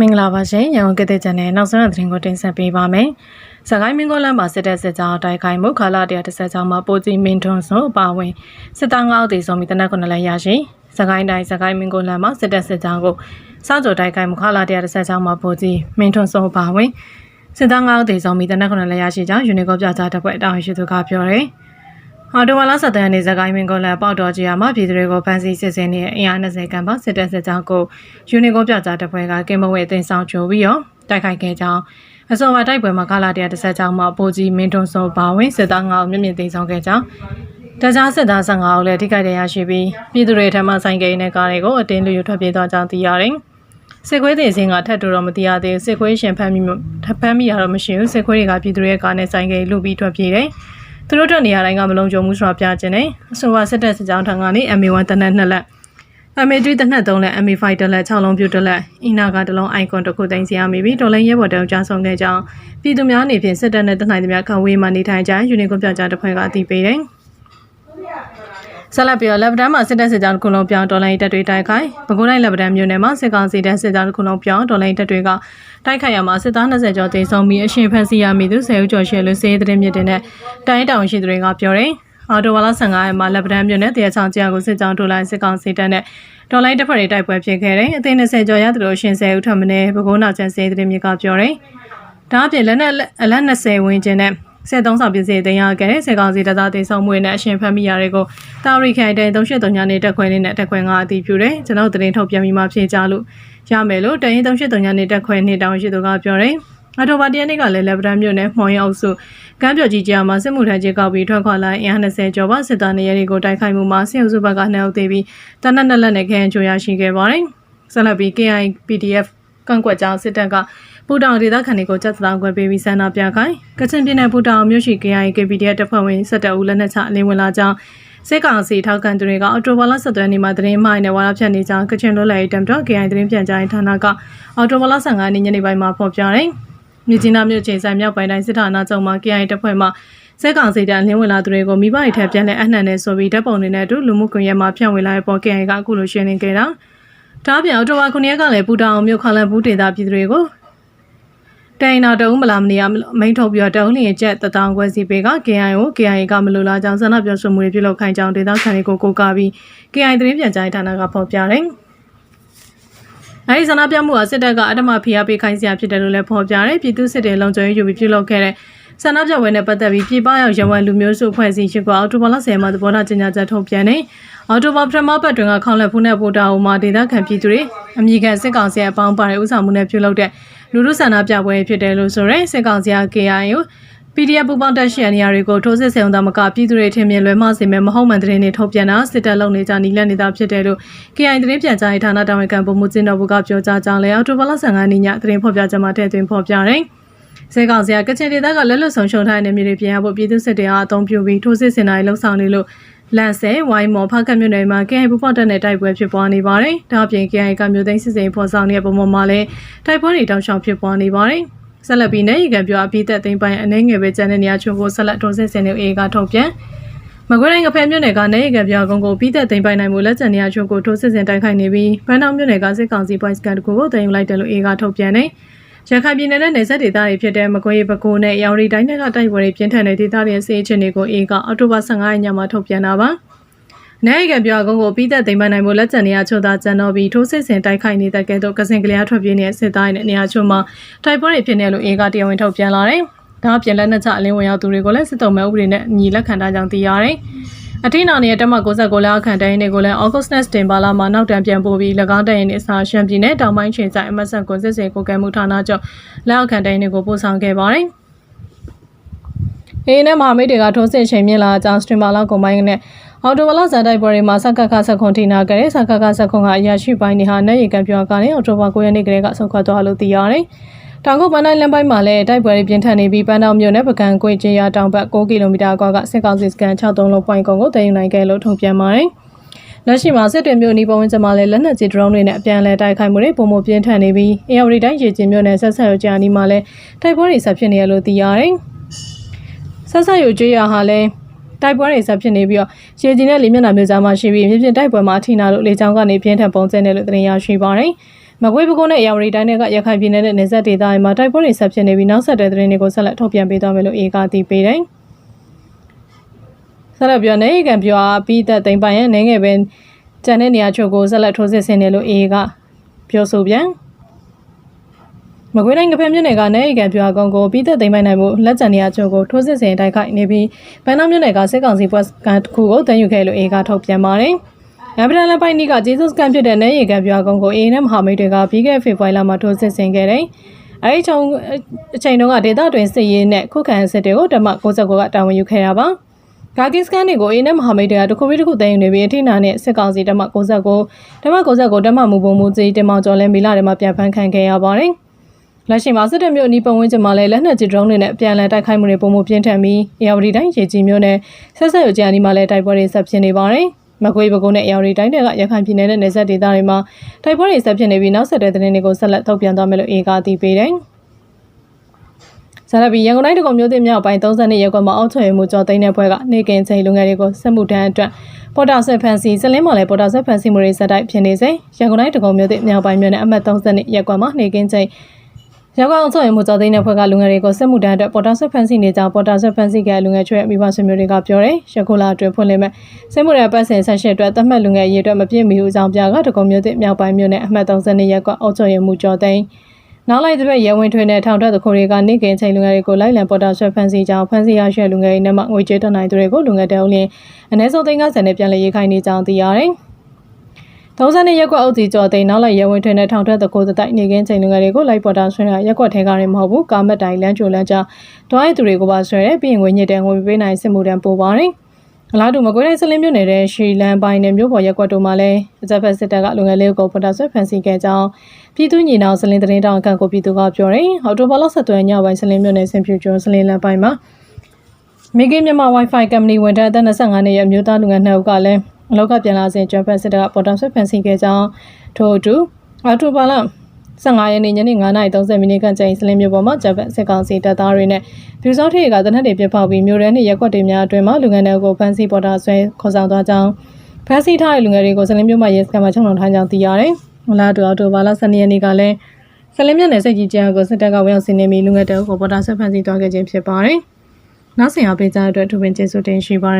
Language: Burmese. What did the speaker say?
မင်္ဂလာပါရှင်ရန်ကုန်ကတဲ့ချန်နယ်နောက်ဆုံးတဲ့သတင်းကိုတင်ဆက်ပေးပါမယ်။စကိုင်းမင်းကောလမ်းမှာစစ်တပ်စစ်ကြောင်းတိုက်ခိုက်မှုခါလာ130ကျောင်းမှာပိုကြီးမင်းထွန်းစုအပါအဝင်စစ်သား9ဦးသေဆုံးပြီးတနက်9လက်ရရှိ။စကိုင်းတိုင်းစကိုင်းမင်းကောလမ်းမှာစစ်တပ်စစ်ကြောင်းကိုစားကြောတိုက်ခိုက်မှုခါလာ130ကျောင်းမှာပိုကြီးမင်းထွန်းစုအပါအဝင်စစ်သား9ဦးသေဆုံးပြီးတနက်9လက်ရရှိကြောင်းယူနီကောပြကြားတပ်ဖွဲ့တာဝန်ရှိသူကပြောတယ်။ အော်တိုဝါလာဆက်တန်နေစကိုင်းမင်းကောလန်ပေါတော်ကြီးရမှာပြည်သူတွေကိုဖမ်းဆီးစစ်ဆေးနေတဲ့အင်အား20ခန့်ပါစစ်တပ်စစ်ကြောင်းကိုယူနီကောပြကြားတပ်ဖွဲ့ကကင်မဝဲတင်ဆောင်ကြိုပြီးတော့တိုက်ခိုက်ခဲ့ကြောင်းအစောပိုင်းတိုက်ပွဲမှာကာလာ130ကျောင်းမှာပိုကြီးမင်းထွန်းစောပါဝင်စစ်သား9ဦးမြင့်မြင့်တင်ဆောင်ခဲ့ကြောင်းတခြားစစ်သား15ဦးလည်းထိခိုက်ဒဏ်ရာရှိပြီးပြည်သူတွေထမှဆိုင်ကိန်းနဲ့ကားတွေကိုအတင်းလူယူထွက်ပြေးသွားကြောင်းသိရတယ်။စစ်ခွေးတင်စင်ကထပ်တူတော့မသိရသေးဘူးစစ်ခွေးရှင်ဖမ်းမိထပ်ဖမ်းမိရတော့မရှိဘူးစစ်ခွေးတွေကပြည်သူတွေရဲ့ကားနဲ့ဆိုင်ကိန်းလူပြီးထွက်ပြေးတယ်။ သူတို့တို့နေရာတိုင်းကမလုံးကြုံမှုဆိုတာပြခြင်းနဲ့အဆိုပါစစ်တပ်စစ်ကြောင်းထံကနေ MA1 တနက်နှစ်လက် MA3 တနက်3လက် MA5 တလက်6လုံးပြုတ်တလက်အီနာကတလုံး icon တစ်ခုတင်စီရမိပြီးတော်လိုင်းရဲဘော်တောင်ကြားဆုံးခဲ့ကြောင်းပြည်သူများအနေဖြင့်စစ်တပ်နဲ့တနိုင်သမျှခံဝေးမှနေထိုင်ကြယူနီကွန်ပြကြတဲ့ဖွဲ့ကအသိပေးတယ် ဆက်လက်ပြီးတော့လက်ဗဒန်မှာစစ်တပ်စစ်ကြောင်းတစ်ခုလုံးပြောင်းတော်လိုင်းတပ်တွေတိုက်ခိုက်ပဲခူးတိုင်းလက်ဗဒန်မြို့နယ်မှာစစ်ကောင်စီတပ်စစ်ကြောင်းတစ်ခုလုံးပြောင်းတော်လိုင်းတပ်တွေကတိုက်ခိုက်ရမှာစစ်သား20ကျော်တိဆုံးပြီးအရှင်ဖန်စီရမိသူ10ဦးကျော်ရှယ်လို့စေးတဲ့မြစ်တင်တဲ့တိုင်းတောင်ရှိသူတွေကပြောတယ်အော်တိုဝါလာ15ရက်မှာလက်ဗဒန်မြို့နယ်တရားချောင်းကြားကိုစစ်ကြောင်းထိုးလိုက်စစ်ကောင်စီတပ်နဲ့ဒေါ်လိုက်တပ်ဖွဲ့တွေတိုက်ပွဲဖြစ်ခဲ့တယ်အသိ20ကျော်ရသလိုရှင်10ဦးထပ်မင်းပဲခူးနောက်ကျန်စေးတဲ့မြစ်ကပြောတယ်ဒါအပြင်လက်နဲ့အလက်20ဝန်းကျင်နဲ့ စစ်သုံးဆောင်ပစ္စည်းတင်ရခဲ့တဲ့စေကောင်စီတပ်သားတင်ဆောင်မှုနဲ့အရှင်ဖမ်းမိရတွေကိုတာရီခိုင်တဲ့383ညနေတက်ခွဲနဲ့တက်ခွဲ9အတီးပြူတယ်ကျွန်တော်တင်ထုတ်ပြန်ပြီးမှဖြေကြလို့ရမယ်လို့တရင်383ညနေတက်ခွဲနှစ်တောင်ရှိသူကပြောတယ်အတိုဘာတရနေ့ကလည်းလက်ဗဒန်မြို့နယ်မှော်ရင်အုပ်စုကမ်းပြော်ကြီးကြားမှာစစ်မှုထမ်းကြီးကောက်ပြီးထွက်ခွာလာအင်အား20ကျော်ပါစစ်သားနေရာတွေကိုတိုက်ခိုက်မှုမှာစစ်အုပ်စုဘက်ကနှောက်သေးပြီးတနက်နက်လက်နဲ့ခဲချိုရရှိခဲ့ပါတယ်။ဆက်လက်ပြီး KI PDF ကန့်ကွက်ကြောင်းစစ်တပ်က ပူတောင်ဒေသခံတွေကိုจัดတောင်းခွဲပေးပြီးဆန္ဒပြခိုင်းကချင်ပြည်နယ်ပူတောင်မြို့ရှိ KI KPDF တပ်ဖွဲ့ဝင်17ဦးလက်နက်ချအလင်းဝင်လာကြောင်းစစ်ကောင်စီထောက်ခံသူတွေကအော်တိုဘာလ17ရက်နေ့မှာသတင်းမှိုင်းနဲ့ဝါရဖြတ်နေကြောင်းကချင်လွတ်လပ်ရေးတမ်တော့ KI သတင်းပြန်ကြားရေးဌာနကအော်တိုဘာလ15ရက်နေ့ညနေပိုင်းမှာဖော်ပြတယ်။မြကြီးနားမြို့ချိန်ဆိုင်မြောက်ပိုင်းတိုင်းစစ်ဌာနချုပ်မှာ KI တပ်ဖွဲ့မှစက်ကောင်စီတန်လင်းဝင်လာသူတွေကိုမိဘတွေထပ်ပြန်လဲအနှံ့နဲ့ဆိုပြီးဓာတ်ပုံတွေနဲ့အတူလူမှုကွန်ရက်မှာဖြန့်ဝေလာတဲ့ပေါ် KI ကအခုလိုရှင်းလင်းခဲ့တာ။ဒါ့အပြင်အော်တိုဘာ9ရက်ကလည်းပူတောင်မြို့ခလန်ဘူးဒေသပြည်သူတွေကို တိုင်နာတုံးမလာမနေရမိန်ထုတ်ပြီးတော့တုံးလျင်ကျက်တတောင်ခွဲစီပေက KIO KIA ကမလိုလားကြောင်းဆန္ဒပြောဆိုမှုတွေပြုလုပ်ခိုင်းကြောင်းဒေသခံတွေကိုကိုးကားပြီး KI သတင်းပြန်ကြားရေးဌာနကဖော်ပြတယ်။အဲဒီဆန္ဒပြမှုဟာစစ်တပ်ကအဓမ္မဖိအားပေးခိုင်းစရာဖြစ်တယ်လို့လည်းဖော်ပြတယ်။ပြည်သူစစ်တွေလုံခြုံရေးယူပြီးပြုလုပ်ခဲ့တဲ့ ဆန္ဒပြပွဲနဲ့ပတ်သက်ပြီးပြည်ပရောက်ရဝမ်လူမျိုးစုဖွဲ့စည်းရှိကအော်တိုဘာလ10မှာသဘောထားကြေညာချက်ထုတ်ပြန်တယ်။အော်တိုဘာပထမပတ်တွင်ကခေါင်းလက်ဖူးနဲ့ပိုတာအုံမှာဒေသခံပြည်သူတွေအမိခံစစ်ကောင်စီအပေါင်းပါတဲ့ဥဆောင်မှုနဲ့ပြုလုပ်တဲ့လူလူဆန္ဒပြပွဲဖြစ်တယ်လို့ဆိုရဲစစ်ကောင်စီက KIO PDF ပူပေါင်းတက်ရှိနေရာတွေကိုထိုးစစ်ဆင်အောင်မကပြည်သူတွေထင်မြင်လွဲမှားစေမဲ့မဟုတ်မှန်သတင်းတွေထုတ်ပြန်တာစစ်တပ်လုံနေကြနီလက်နေတာဖြစ်တယ်လို့ KI သတင်းပြန်ကြားရေးဌာနတာဝန်ခံပုံမှုကျင်းတော်ဘုကပြောကြားကြောင်းလည်းအော်တိုဘာလ15ရက်နေ့ညသတင်းဖော်ပြချက်မှာထည့်သွင်းဖော်ပြတယ်။ စေကောင်စရာကချင်ဒေသကလက်လွတ်ဆုံးရှုံထားတဲ့နေမြေတွေပြင်ရဖို့ပြည်သူစစ်တွေအားအသုံးပြုပြီးထိုးစစ်ဆင်တာတွေလှုံ့ဆော်နေလို့လန်ဆဲဝိုင်းမော်ဖကတ်မြို့နယ်မှာ KI ပူပေါက်တက်တဲ့တိုက်ပွဲဖြစ်ပွားနေပါတယ်။ဒါအပြင် KI ကမြို့သိမ်းစစ်စိန်ဖော်ဆောင်နေတဲ့ပုံပေါ်မှာလည်းတိုက်ပွဲတွေတောက်ချောင်ဖြစ်ပွားနေပါတယ်။ဆက်လက်ပြီးနေရီကပြောအပိသက်သိမ်းပိုင်းအနေငယ်ပဲကျန်တဲ့နေရာချုံကိုဆက်လက်တွန်းစစ်ဆင်နေအေကထုတ်ပြန်မကွေးတိုင်းကဖဲမြို့နယ်ကနေရီကပြောကုန်းကိုပြီးသက်သိမ်းပိုင်းနိုင်မှုလက်ကျန်နေရာချုံကိုထိုးစစ်ဆင်တိုက်ခိုက်နေပြီးဘန်းတောင်မြို့နယ်ကစစ်ကောင်စီ point scan တကူကိုတင်ယူလိုက်တယ်လို့အေကထုတ်ပြန်နေ ရခိုင်ပြည်နယ်နဲ့နယ်စပ်ဒေသတွေဖြစ်တဲ့မကွေးပဲခူးနဲ့ရောင်ရီတိုင်းတွေကတိုက်ပွဲတွေပြင်းထန်တဲ့ဒေသတွေအစီအချင်းတွေကိုအေကအောက်တိုဘာ15ရက်ညမှာထုတ်ပြန်တာပါ။နိုင်ကပြောကုန်းကိုပြီးသက်သိမ်းပနိုင်မှုလက်ကျန်နေရာချို့သာကျန်တော့ပြီးထိုးစစ်ဆင်တိုက်ခိုက်နေတဲ့ကဲ့သို့ကစင်ကလျားထွက်ပြေးနေတဲ့စစ်သားတွေနဲ့နေရာချို့မှာတိုက်ပွဲတွေဖြစ်နေလို့အေကတရားဝင်ထုတ်ပြန်လာတယ်။ဒါအပြင်လက်နက်ချအလင်းဝင်ရောက်သူတွေကိုလည်းစစ်တုံးမဲ့ဥပဒေနဲ့ညီလက်ခံထားကြောင်းသိရတယ်။ အထိနာနေတဲ့တက်မ69လောက်အခန့်တိုင်းတွေကိုလည်း August နဲ့ September လမှာနောက်တန်ပြန်ပို့ပြီး၎င်းတိုင်ရင်အစားရှမ်းပြည်နယ်တောင်ပိုင်းချိန်ဆိုင်အမတ်ဆက်ကိုစစ်စေကိုကဲမှုဌာနချုပ်လက်အောက်ခံတိုင်းတွေကိုပို့ဆောင်ခဲ့ပါတယ်။အေးနဲ့မဟာမိတ်တွေကထိုးစစ်ချိန်မြင့်လာကြောင်းစထရီမာလောက်ကုန်ပိုင်းနဲ့အော်တိုဘလဇန်တိုက်ပွဲတွေမှာစကခဆက်ခွန်ထိနာခဲ့တဲ့စကခဆက်ခွန်ကအရာရှိပိုင်းတွေဟာနိုင်ရီကံပြောကနေအော်တိုဘာ9ရက်နေ့ကလေးကဆုတ်ခွာသွားလို့သိရတယ်။ တောင်ကုတ်ပန်းတိုင်းလမ်းပိုင်းမှာလည်းတိုက်ပွဲတွေပြင်းထန်နေပြီးပန်းတောင်မြို့နယ်ပကံကွေ့ကျေးရွာတောင်ဘက်6ကီလိုမီတာကွာကစစ်ကောင်စီစကန်63လုံးပွိုင်ကုန်းကိုတည်ယူနိုင်ခဲ့လို့ထုတ်ပြန်ပါတယ်။လက်ရှိမှာစစ်တွေမြို့နီးပုံဝင်ကျမှာလည်းလက်နက်ကြီး drone တွေနဲ့အပြန်အလှန်တိုက်ခိုက်မှုတွေပုံမပြင်းထန်နေပြီးအေရီတိုင်းရေကျင်းမြို့နယ်ဆက်ဆက်ရကြာနီးမှာလည်းတိုက်ပွဲတွေဆက်ဖြစ်နေရလို့သိရတယ်။ဆက်ဆက်ရကျွေးရဟာလည်းတိုက်ပွဲတွေဆက်ဖြစ်နေပြီးတော့ရေကြီးတဲ့လေမျက်နှာမျိုးကြားမှာရှိပြီးမြဖြစ်တိုက်ပွဲမှာထိနာလို့လေကြောင်းကနေပြင်းထန်ပုံကျဲနေလို့တင်ရရှိပါတယ်။ မကွေးပကုန်းနဲ့ရောင်ရီတိုင်းတွေကရခိုင်ပြည်နယ်နဲ့နေဆက်ဒေသတွေမှာတိုက်ပွဲတွေဆက်ဖြစ်နေပြီးနောက်ဆက်တွဲသတင်းတွေကိုဆက်လက်ထုတ်ပြန်ပေးသွားမယ်လို့အေကာတီပေးတယ်။ဆက်လက်ပြောနေကံပြောအားပြီးသက်သိမ့်ပိုင်ရဲ့နေငယ်ပဲကျန်တဲ့နေရာချို့ကိုဆက်လက်ထိုးစစ်ဆင်တယ်လို့အေကပြောဆိုပြန်မကွေးတိုင်းကဖက်မြို့နယ်ကနေကံပြောအကောင်ကိုပြီးသက်သိမ့်ပိုင်နိုင်မှုလက်ကျန်နေရာချို့ကိုထိုးစစ်ဆင်တိုက်ခိုက်နေပြီးဗန်နာမြို့နယ်ကစစ်ကောင်စီဘက်ကတစ်ခုကိုတန်းယူခဲ့လို့အေကထုတ်ပြန်ပါတယ်။ ရန်ပဒန်လက်ပိုင်နီကဂျေဆုစ်ကန်ဖြစ်တဲ့နေရီကံပြာကုန်းကိုအေနဲ့မဟာမိတ်တွေကပြီးခဲ့ဖေဖော်ဝါရီလမှာထိုးစစ်ဆင်ခဲ့တယ်။အဲဒီချုံအချိန်တုန်းကဒေတာတွင်စစ်ရေးနဲ့ခုခံစစ်တွေကိုတမ69ကတာဝန်ယူခဲ့တာပါ။ဂါကစ္စကန်တွေကိုအေနဲ့မဟာမိတ်တွေကတခုပြီးတခုသိမ်းယူနေပြီးအထိနာနဲ့စစ်ကောင်စီတမ69တမ69တမမူပုံမူကြီးတင်မောင်ကျော်လဲမီလာတွေမှာပြန်ဖန်ခံခဲ့ရပါတယ်။လက်ရှိမှာစစ်တပ်မျိုးအနီးပတ်ဝန်းကျင်မှာလည်းလက်နက်ကြီးဒရုန်းတွေနဲ့အပြန်အလှန်တိုက်ခိုက်မှုတွေပုံမှုပြင်းထန်ပြီးအေယာဝတီတိုင်းရေကြီးမျိုးနဲ့ဆက်ဆက်ရကြအနီးမှာလည်းတိုက်ပွဲတွေဆက်ဖြစ်နေပါတယ်။ မကွေးပကုန်းနဲ့အေယာဝတီတိုင်းတွေကရခိုင်ပြည်နယ်နဲ့နယ်စပ်ဒေသတွေမှာတိုက်ပွဲတွေဆက်ဖြစ်နေပြီးနောက်ဆက်တွဲသတင်းတွေကိုဆက်လက်ထုတ်ပြန်သွားမယ်လို့အေကာတီပေးတယ်။ဆရာပြည်ရန်ကုန်တိုင်းတကုံမျိုးသစ်မြောက်ပိုင်း32ရက်ကွက်မှာအောက်ချွေမှုကြော်သိန်းတဲ့ဘွဲကနေကင်ချိန်လူငယ်တွေကိုစစ်မှုထမ်းအတွက်ပေါ်တာဆက်ဖန်စီစလင်းမော်လည်းပေါ်တာဆက်ဖန်စီမှုတွေစတိုက်ဖြစ်နေစေရန်ကုန်တိုင်းတကုံမျိုးသစ်မြောက်ပိုင်းမြို့နယ်အမှတ်32ရက်ကွက်မှာနေကင်ချိန် ရောက်အောင်ဆော့ရင်မှုကြောသိန်းတဲ့ဖွဲ့ကလူငယ်တွေကိုစစ်မှုတန်းအတွက်ပေါ်တာဆွတ်ဖန်စီနေကြောင်းပေါ်တာဆွတ်ဖန်စီကလူငယ်ချွဲမိဘဆွေမျိုးတွေကပြောတယ်ရခိုလာအတွင်းဖွင့်လိမ့်မယ်စစ်မှုရပတ်စင်ဆက်ရှစ်အတွက်သတ်မှတ်လူငယ်ရေးအတွက်မပြည့်မီဘူးအကြောင်းပြကတကုံမျိုးသစ်မြောက်ပိုင်းမြို့နယ်အမှတ်32ရပ်ကအုပ်ချုပ်ရေးမှုကြောသိန်းနောက်လိုက်တဲ့ရဲဝင်ထွေးနဲ့ထောင်ထွက်သူခိုတွေကနေကင်ချိန်လူငယ်တွေကိုလိုက်လံပေါ်တာဆွတ်ဖန်စီကြောင်းဖန်စီရရွှဲလူငယ်တွေနဲ့မှငွေကြေးတက်နိုင်သူတွေကိုလူငယ်တအုပ်လင်းအ ਨੇ ဆုံးသိန်း90နဲ့ပြန်လည်ရေးခိုင်းနေကြောင်းသိရတယ် 32ရက်ကွက်အုပ်စီကျော်သိန်းနောက်လိုက်ရဲဝင်ထွေးနဲ့ထောင်ထွက်သူကိုတိုက်နေကင်းချိန်လူငယ်တွေကိုလိုက်ပေါ်တာဆွဲတာရက်ကွက်ထဲကရင်မဟုတ်ဘူးကာမက်တိုင်လမ်းချိုလမ်းကြားတွားရသူတွေကိုပါဆွဲတယ်ပြီးရင်ငွေညစ်တဲ့ငွေပေးနိုင်စစ်မှုတန်းပို့ပါတယ်အလားတူမကွေးတိုင်းစလင်းမြို့နယ်တဲ့ရှီလန်ပိုင်းနဲ့မြို့ပေါ်ရက်ကွက်တို့မှာလည်းအကြက်ဖက်စစ်တပ်ကလူငယ်လေးကိုပေါ်တာဆွဲဖန်ဆီးခဲ့ကြောင်းပြည်သူညီနောင်စလင်းသတင်းတောင်ကန်ကိုပြည်သူကပြောတယ်။အော်တိုဘာလဆက်သွဲညပိုင်းစလင်းမြို့နယ်စင်ဖြူကျွန်းစလင်းလန်ပိုင်းမှာမိဂိမြန်မာ Wi-Fi company ဝန်ထမ်းအသက်25နှစ်ရဲ့အမျိုးသားလူငယ်နှစ်ဦးကလည်း အလောက်ကပြန်လာစဉ်ကျွမ်းဖက်စစ်တပ်ကပေါ်တာဆွဲဖန်ဆီးခဲ့ကြောင်းထို့အတူအော်တိုဘာလ15ရက်နေ့ညနေ9:30မိနစ်ခန့်ချိန်စလင်းမြို့ပေါ်မှာဂျပန်စစ်ကောင်စီတပ်သားတွေနဲ့ပြူစောထေကတနက်တွေပြစ်ပေါက်ပြီးမြို့ရဲနဲ့ရက်ွက်တွေများအတွင်းမှာလူငယ်တွေကိုဖမ်းဆီးပေါ်တာဆွဲခေါ်ဆောင်သွားကြောင်းဖမ်းဆီးထားတဲ့လူငယ်တွေကိုစလင်းမြို့မှာရဲစခန်းမှာချုံနှောင်ထားကြောင်းသိရတယ်။ဟလာတူအော်တိုဘာလ12ရက်နေ့ကလည်းစလင်းမြို့နယ်စိတ်ကြီးကျန်းကိုစစ်တပ်ကဝင်ရောက်စီးနေပြီးလူငယ်တအုပ်ကိုပေါ်တာဆွဲဖမ်းဆီးသွားခဲ့ခြင်းဖြစ်ပါတယ်။နောက်ဆင်အားပေးကြတဲ့အတွက်ထူပင်ကျေးဇူးတင်ရှိပါရ